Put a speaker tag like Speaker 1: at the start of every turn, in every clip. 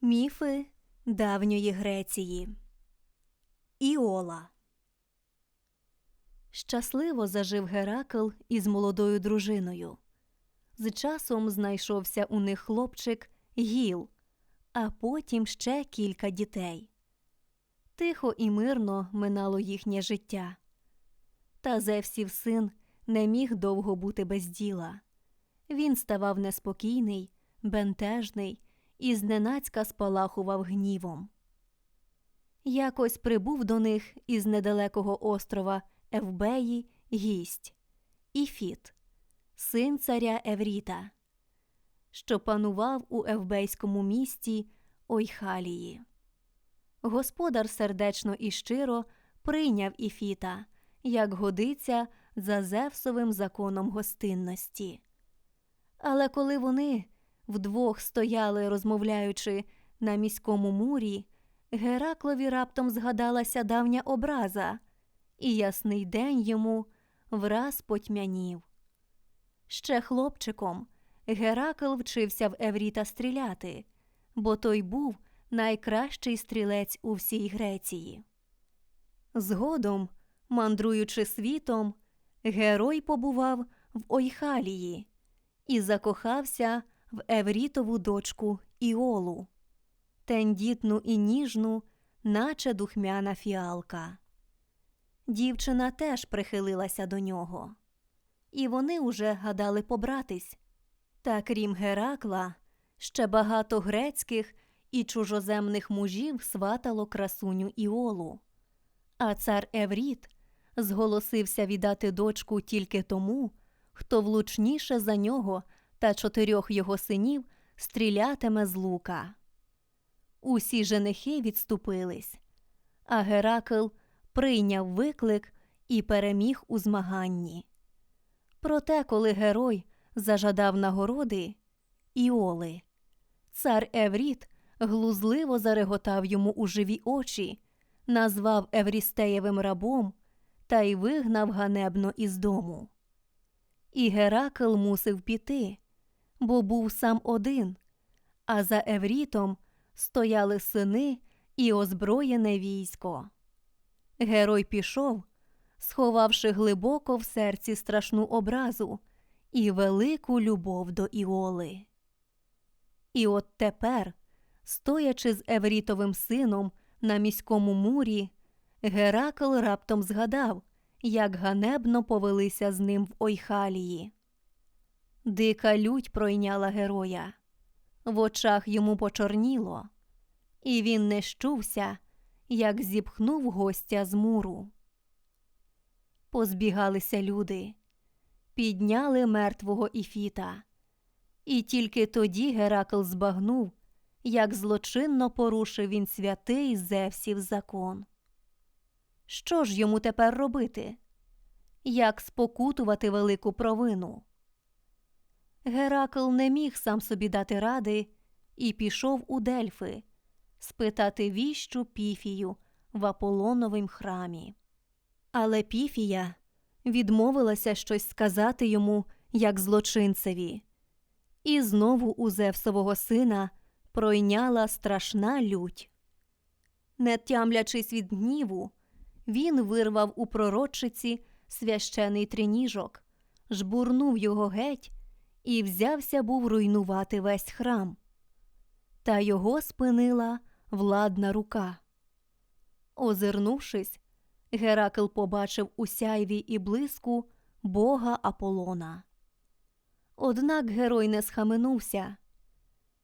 Speaker 1: Міфи давньої Греції. Іола. Щасливо зажив Геракл із молодою дружиною. З часом знайшовся у них хлопчик Гіл, а потім ще кілька дітей. Тихо і мирно минало їхнє життя. Та Зевсів син не міг довго бути без діла. Він ставав неспокійний, бентежний і зненацька спалахував гнівом. Якось прибув до них із недалекого острова Евбеї гість Іфіт, син царя Евріта, що панував у евбейському місті Ойхалії. Господар сердечно і щиро прийняв Іфіта, як годиться за Зевсовим законом гостинності. Але коли вони вдвох стояли, розмовляючи на міському мурі, Гераклові раптом згадалася давня образа, і ясний день йому враз потьмянів. Ще хлопчиком Геракл вчився в Евріта стріляти, бо той був найкращий стрілець у всій Греції. Згодом, мандруючи світом, герой побував в Ойхалії і закохався в Еврітову дочку Іолу, тендітну і ніжну, наче духмяна фіалка. Дівчина теж прихилилася до нього, і вони уже гадали побратись. Та крім Геракла, ще багато грецьких і чужоземних мужів сватало красуню Іолу. А цар Евріт зголосився віддати дочку тільки тому, хто влучніше за нього та чотирьох його синів стрілятиме з лука. Усі женихи відступились, а Геракл прийняв виклик і переміг у змаганні. Проте, коли герой зажадав нагороди Іоли, цар Евріт глузливо зареготав йому у живі очі, назвав Еврістеєвим рабом та й вигнав ганебно із дому. І Геракл мусив піти, бо був сам один, а за Еврітом стояли сини і озброєне військо. Герой пішов, сховавши глибоко в серці страшну образу і велику любов до Іоли. І от тепер, стоячи з Еврітовим сином на міському мурі, Геракл раптом згадав, як ганебно повелися з ним в Ойхалії. Дика лють пройняла героя, в очах йому почорніло, і він не щувся, як зіпхнув гостя з муру. Позбігалися люди, підняли мертвого Іфіта, і тільки тоді Геракл збагнув, як злочинно порушив він святий Зевсів закон. Що ж йому тепер робити? Як спокутувати велику провину? Геракл не міг сам собі дати ради і пішов у Дельфи спитати віщу Піфію в Аполлоновім храмі. Але Піфія відмовилася щось сказати йому, як злочинцеві, і знову у Зевсового сина пройняла страшна лють. Не тямлячись від гніву, він вирвав у пророчиці священий триніжок, жбурнув його геть і взявся був руйнувати весь храм. Та його спинила владна рука. Озирнувшись, Геракл побачив у сяйві і блиску бога Аполлона. Однак герой не схаменувся.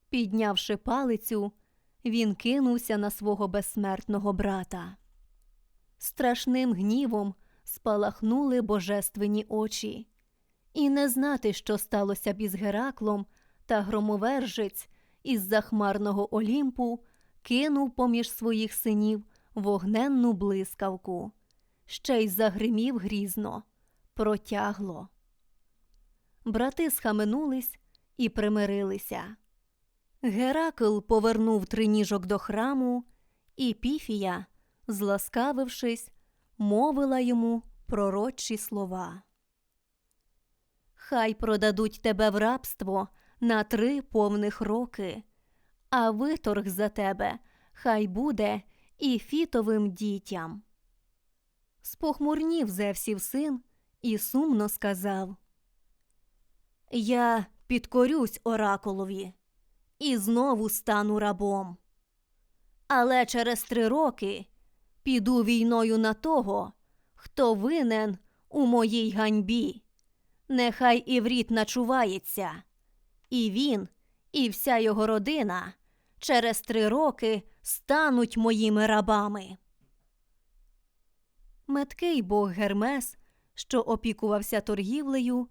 Speaker 1: Піднявши палицю, він кинувся на свого безсмертного брата. Страшним гнівом спалахнули божественні очі, і не знати, що сталося б із Гераклом, та громовержець із захмарного Олімпу кинув поміж своїх синів вогненну блискавку, ще й загримів грізно, протягло. Брати схаменулись і примирилися. Геракл повернув триніжок до храму, і Піфія, зласкавившись, мовила йому пророчі слова. Хай продадуть тебе в рабство на три повних роки, а виторг за тебе хай буде і фітовим дітям. Спохмурнів Зевсів син і сумно сказав Я підкорюсь оракулові і знову стану рабом. Але через три роки піду війною на того, хто винен у моїй ганьбі. Нехай Івріт начувається, і він, і вся його родина через три роки стануть моїми рабами. Меткий бог Гермес, що опікувався торгівлею,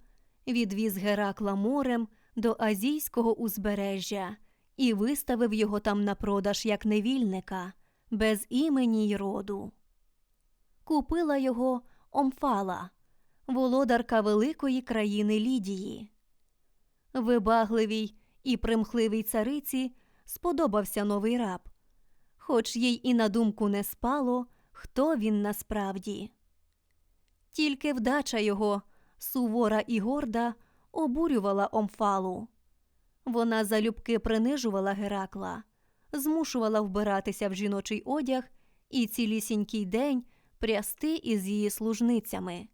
Speaker 1: відвіз Геракла морем до азійського узбережжя і виставив його там на продаж як невільника, без імені й роду. Купила його Омфала, володарка великої країни Лідії. Вибагливій і примхливій цариці сподобався новий раб, хоч їй і на думку не спало, хто він насправді. Тільки вдача його, сувора і горда, обурювала Омфалу. Вона залюбки принижувала Геракла, змушувала вбиратися в жіночий одяг і цілісінький день прясти із її служницями.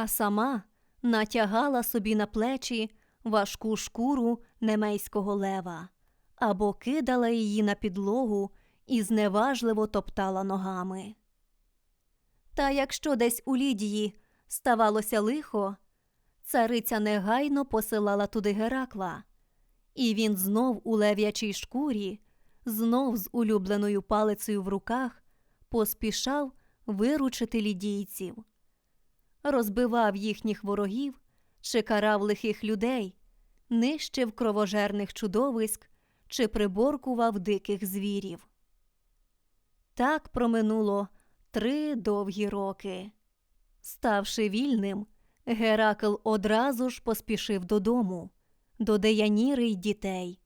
Speaker 1: А сама натягала собі на плечі важку шкуру немейського лева або кидала її на підлогу і зневажливо топтала ногами. Та якщо десь у Лідії ставалося лихо, цариця негайно посилала туди Геракла, і він знов у лев'ячій шкурі, знов з улюбленою палицею в руках, поспішав виручити лідійців, розбивав їхніх ворогів чи карав лихих людей, нищив кровожерних чудовиськ чи приборкував диких звірів. Так проминуло три довгі роки. Ставши вільним, Геракл одразу ж поспішив додому, до Деяніри й дітей,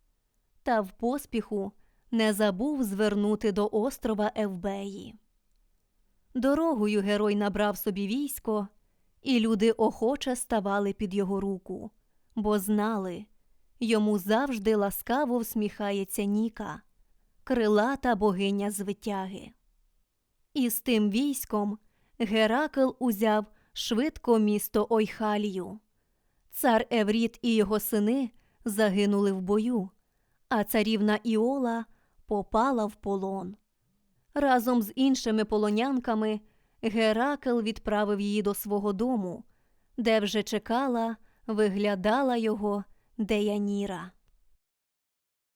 Speaker 1: та в поспіху не забув звернути до острова Евбеї. Дорогою герой набрав собі військо, і люди охоче ставали під його руку, бо знали, йому завжди ласкаво всміхається Ніка, крилата богиня звитяги. І з тим військом Геракл узяв швидко місто Ойхалію. Цар Евріт і його сини загинули в бою, а царівна Іола попала в полон. Разом з іншими полонянками Геракл відправив її до свого дому, де вже чекала, виглядала його Деяніра.